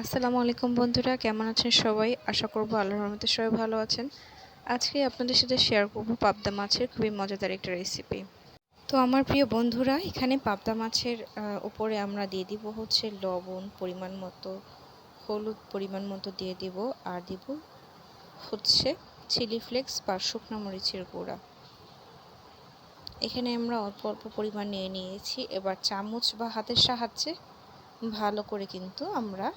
আসসালামু আলাইকুম বন্ধুরা, কেমন আছেন সবাই? আশা করব আল্লাহর রহমতে সবাই ভালো আছেন। আজকে আপনাদের সাথে শেয়ার করব পাবদা মাছের খুবই মজাদার একটা রেসিপি তো আমার প্রিয় বন্ধুরা, এখানে পাবদা মাছের উপরে আমরা দিয়ে দিব হচ্ছে লবণ পরিমাণ মতো, হলুদ পরিমাণ মতো দিয়ে দিব আর দিব হচ্ছে চিলি ফ্লেক্স বা শুকনো মরিচের গুঁড়া। এখানে আমরা অল্প অল্প পরিমাণ নিয়ে নিয়েছি। এবার চামচ বা হাতের সাহায্যে ভালো করে কিন্তু আমরা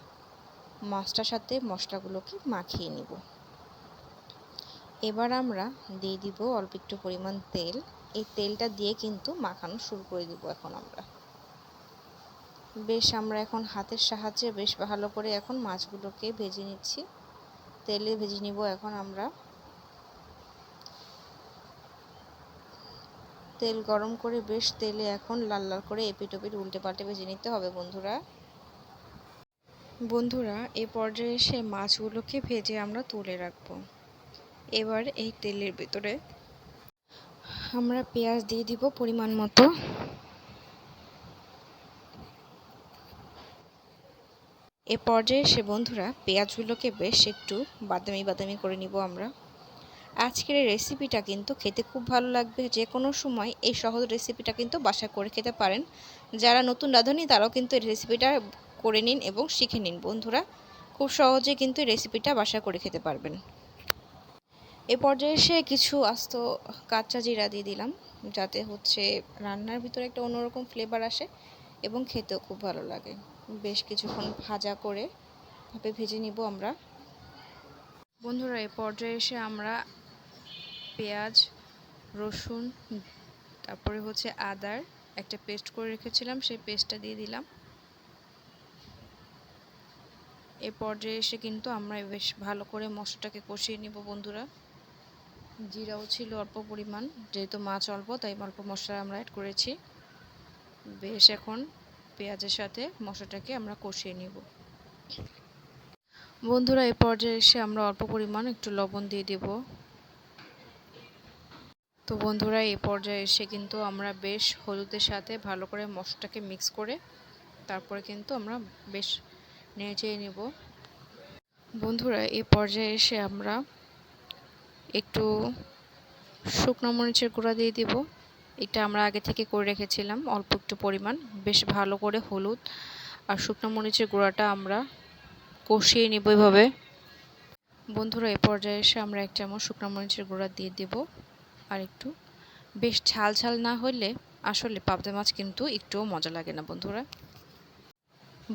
মাছটার সাথে মশলাগুলোকে মাখিয়ে নিব। এবার আমরা দিয়ে দিব অল্প একটু পরিমাণ তেল। এই তেলটা দিয়ে কিন্তু মাখানো শুরু করে দিব এখন আমরা। বেশ, আমরা এখন হাতের সাহায্যে বেশ ভালো করে এখন মাছগুলোকে ভেজে নিচ্ছি। তেলে ভেজে নিব এখন আমরা। তেল গরম করে বেশ তেলে এখন লাল লাল করে এপিট ওপিট উল্টে পাল্টে ভেজে নিতে হবে বন্ধুরা। বন্ধুরা, এ পর্যায়ে এসে মাছগুলোকে ভেজে আমরা তুলে রাখব। এবার এই তেলের ভেতরে আমরা পেঁয়াজ দিয়ে দিব পরিমাণ মতো। এ পর্যায়ে এসে বন্ধুরা, পেঁয়াজগুলোকে বেশ একটু বাদামি বাদামি করে নিব আমরা। আজকের এই রেসিপিটা কিন্তু খেতে খুব ভালো লাগবে। যে কোনো সময় এই সহজ রেসিপিটা কিন্তু বাসা করে খেতে পারেন। যারা নতুন রাঁধুনি, তারাও কিন্তু এই রেসিপিটা করে নিন এবং শিখে নিন। বন্ধুরা, খুব সহজে কিন্তু রেসিপিটা বাসা করে খেতে পারবেন। এ পর্যায়ে এসে কিছু আস্ত কাঁচা জিরা দিয়ে দিলাম, যাতে হচ্ছে রান্নার ভিতরে একটা অন্যরকম ফ্লেভার আসে এবং খেতেও খুব ভালো লাগে। বেশ কিছুক্ষণ ভাজা করে ভাবে ভেজে নিব আমরা। বন্ধুরা, এ পর্যায়ে এসে আমরা পেঁয়াজ, রসুন, তারপরে হচ্ছে আদার একটা পেস্ট করে রেখেছিলাম, সেই পেস্টটা দিয়ে দিলাম। এ পর্যায়ে এসে কিন্তু আমরা বেশ ভালো করে মশলাটাকে কষিয়ে নিব বন্ধুরা। জিরাও ছিল অল্প পরিমাণ, যেহেতু মাছ অল্প, তাই অল্প মশলা আমরা অ্যাড করেছি। বেশ এখন পেঁয়াজের সাথে মশলাটাকে আমরা কষিয়ে নিব। বন্ধুরা, এ পর্যায়ে এসে আমরা অল্প পরিমাণ একটু লবণ দিয়ে দেব। তো বন্ধুরা এই পর্যায়ে এসে কিন্তু আমরা বেশ হলুদের সাথে ভালো করে মশলাটাকে মিক্স করে, তারপরে কিন্তু আমরা বেশ নেড়ে নেব। বন্ধুরা এই পর্যায়ে এসে আমরা একটু শুকনো মরিচের গুঁড়া দিয়ে দিব। এটা আমরা আগে থেকে করে রেখেছিলাম, অল্প একটু পরিমাণ। বেশ ভালো করে হলুদ আর শুকনো মরিচের গুঁড়াটা আমরা কষিয়ে নেব এভাবে। বন্ধুরা, এ পর্যায়ে এসে আমরা এক চামচ শুকনো মরিচের গুঁড়া দিয়ে দেব। আর একটু বেশ ঝাল ঝাল না হলে আসলে পাবদা মাছ কিন্তু একটুও মজা লাগে না, বন্ধুরা।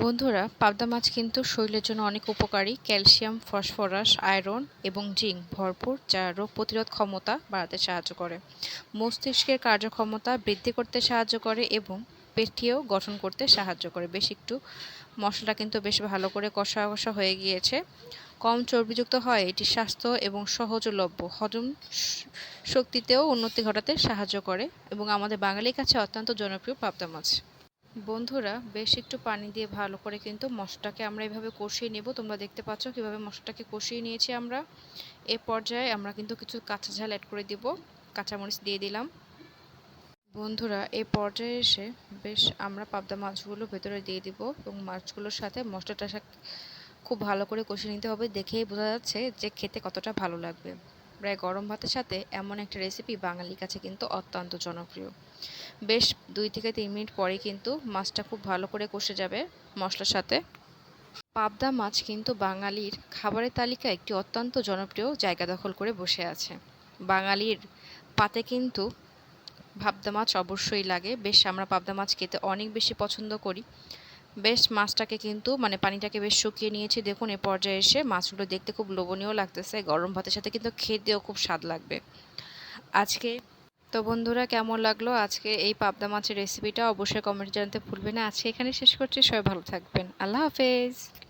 বন্ধুরা, পাবদা মাছ কিন্তু শরীরের জন্য অনেক উপকারী। ক্যালসিয়াম, ফসফরাস, আয়রন এবং জিঙ্ক ভরপুর, যা রোগ প্রতিরোধ ক্ষমতা বাড়াতে সাহায্য করে। মস্তিষ্কের কার্যক্ষমতা বৃদ্ধি করতে সাহায্য করে এবং পেটিও গঠন করতে সাহায্য করে। বেশ একটু মশলা কিন্তু বেশ ভালো করে কষা কষা হয়ে গিয়েছে। কম চর্বিযুক্ত হয়, এটি স্বাস্থ্য এবং সহজলভ্য। হজম শক্তিতেও উন্নতি ঘটাতে সাহায্য করে এবং আমাদের বাঙালির কাছে অত্যন্ত জনপ্রিয় পাবদা মাছ। বন্ধুরা, বেশ একটু পানি দিয়ে ভালো করে কিন্তু মশলাটাকে আমরা এভাবে কষিয়ে নেব। তোমরা দেখতে পাচ্ছ কীভাবে মশলাটাকে কষিয়ে নিয়েছি আমরা। এ পর্যায়ে আমরা কিন্তু কিছু কাঁচা ঝাল অ্যাড করে দিব। কাঁচামরিচ দিয়ে দিলাম। বন্ধুরা এই পর্যায়ে এসে বেশ আমরা পাবদা মাছগুলো ভেতরে দিয়ে দিব এবং মাছগুলোর সাথে মশলাটা খুব ভালো করে কষিয়ে নিতে হবে। দেখেই বোঝা যাচ্ছে যে খেতে কতটা ভালো লাগবে। প্রায় গরম ভাতের সাথে এমন একটা রেসিপি বাঙালির কাছে কিন্তু অত্যন্ত জনপ্রিয়। বেশ দুই থেকে তিন মিনিট পরে কিন্তু মাছটা খুব ভালো করে কষে যাবে মশলার সাথে। পাবদা মাছ কিন্তু বাঙালির খাবারের তালিকায় একটি অত্যন্ত জনপ্রিয় জায়গা দখল করে বসে আছে। বাঙালির পাতে কিন্তু পাবদা মাছ অবশ্যই লাগে। বেশ আমরা পাবদা মাছ খেতে অনেক বেশি পছন্দ করি। বেশ মাছটাকে কিন্তু মানে পানিটাকে বেশ শুকিয়ে নিয়েছি। দেখুন, এ পর্যায়ে এসে মাছগুলো দেখতে খুব লোভনীয় লাগতেছে। গরম ভাতের সাথে কিন্তু খেতেও খুব স্বাদ লাগবে। আজকে, তো বন্ধুরা কেমন লাগল? আজকে এই পাবদা মাছের রেসিপিটা অবশ্যই কমেন্ট জানাতে ভুলবে না। আজকে এখানে শেষ করছি। সবাই ভালো থাকবেন। আল্লাহ হাফেজ।